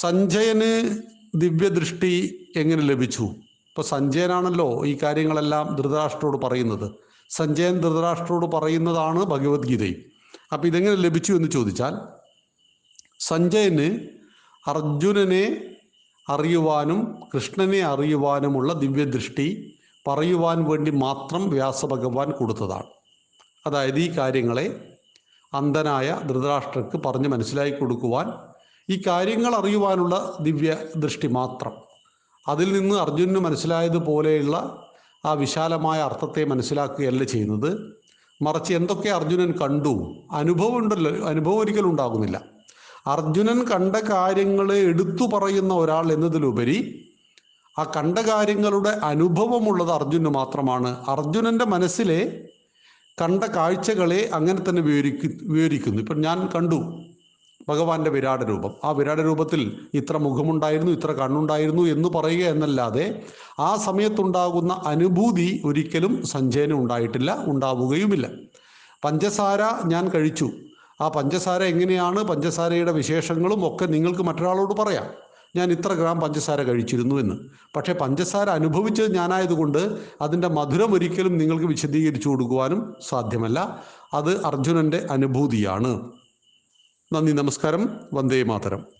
സഞ്ജയന് ദിവ്യദൃഷ്ടി എങ്ങനെ ലഭിച്ചു? ഇപ്പൊ സഞ്ജയനാണല്ലോ ഈ കാര്യങ്ങളെല്ലാം ധൃതരാഷ്ട്രോട് പറയുന്നത്. സഞ്ജയൻ ധൃതരാഷ്ട്രോട് പറയുന്നതാണ് ഭഗവത്ഗീതയും. അപ്പൊ ഇതെങ്ങനെ ലഭിച്ചു എന്ന് ചോദിച്ചാൽ സഞ്ജയന് അർജുനനെ അറിയുവാനും കൃഷ്ണനെ അറിയുവാനുമുള്ള ദിവ്യദൃഷ്ടി പറയുവാൻ വേണ്ടി മാത്രം വ്യാസഭഗവാൻ കൊടുത്തതാണ്. അതായത് ഈ കാര്യങ്ങളെ അന്ധനായ ധൃതരാഷ്ട്രക്ക് പറഞ്ഞ് മനസ്സിലാക്കി കൊടുക്കുവാൻ ഈ കാര്യങ്ങൾ അറിയുവാനുള്ള ദിവ്യ ദൃഷ്ടി മാത്രം. അതിൽ നിന്ന് അർജുനന് മനസ്സിലായതുപോലെയുള്ള ആ വിശാലമായ അർത്ഥത്തെ മനസ്സിലാക്കുകയല്ല ചെയ്യുന്നത്. മറിച്ച് എന്തൊക്കെ അർജുനൻ കണ്ടു? അനുഭവം ഉണ്ടല്ലോ അനുഭവം ഒരിക്കലും ഉണ്ടാകുന്നില്ല അർജുനൻ കണ്ട കാര്യങ്ങളെ എടുത്തു പറയുന്ന ഒരാൾ എന്നതിലുപരി ആ കണ്ട കാര്യങ്ങളുടെ അനുഭവമുള്ളത് അർജുനന് മാത്രമാണ്. അർജുനന്റെ മനസ്സിലെ കണ്ട കാഴ്ചകളെ അങ്ങനെ തന്നെ വിവരിക്കു വിവരിക്കുന്നു. ഇപ്പം ഞാൻ കണ്ടു. ഭഗവാന്റെ വിരാട രൂപം ആ വിരാട രൂപത്തിൽ ഇത്ര മുഖമുണ്ടായിരുന്നു ഇത്ര കണ്ണുണ്ടായിരുന്നു എന്ന് പറയുക എന്നല്ലാതെ ആ സമയത്തുണ്ടാകുന്ന അനുഭൂതി ഒരിക്കലും സഞ്ജയന് ഉണ്ടായിട്ടില്ല ഉണ്ടാവുകയുമില്ല. പഞ്ചസാര ഞാൻ കഴിച്ചു. ആ പഞ്ചസാര എങ്ങനെയാണ് പഞ്ചസാരയുടെ വിശേഷങ്ങളും ഒക്കെ നിങ്ങൾക്ക് മറ്റൊരാളോട് പറയാം. ഞാൻ ഇത്ര ഗ്രാം പഞ്ചസാര കഴിച്ചിരുന്നു എന്ന്. പക്ഷേ പഞ്ചസാര അനുഭവിച്ചത് ഞാനായതുകൊണ്ട് അതിന്റെ മധുരം ഒരിക്കലും നിങ്ങൾക്ക് വിശദീകരിച്ചു കൊടുക്കുവാനും സാധ്യമല്ല. അത് അർജുനന്റെ അനുഭൂതിയാണ്. നന്ദി നമസ്കാരം. വന്ദേ മാതരം.